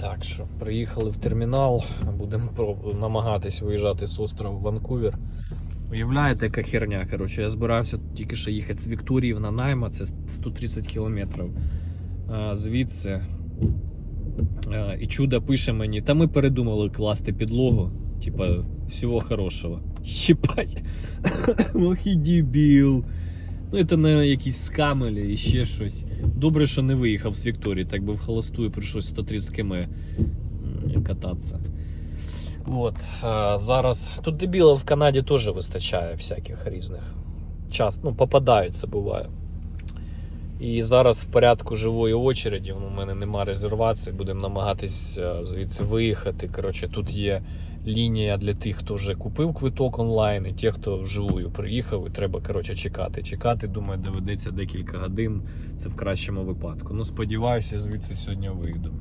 Так що, приїхали в термінал, будемо намагатись виїжджати з острова Ванкувер. Уявляєте, яка херня? Коротше, я збирався тільки що їхати з Вікторіїв на найма, це 130 кілометрів звідси. І чудо пише мені: та ми передумали класти підлогу. Типа, всього хорошого. Єбать. Ох і дебіл. Ну, це не якісь скамелі і ще щось. Добре, що не виїхав з Вікторії, так би в холостую прийшлось 130 км кататися. От, а, зараз. Тут дебілів в Канаді теж вистачає всяких різних. Час, ну, попадаються, буває. І зараз в порядку живої очереді, у мене нема резервації, будемо намагатись е, звідси виїхати. Коротше, тут є лінія для тих, хто вже купив квиток онлайн, і ті, хто вживую приїхав, і треба коротше, чекати. Чекати, думаю, доведеться декілька годин. Це в кращому випадку. Ну, сподіваюся, звідси сьогодні вийду.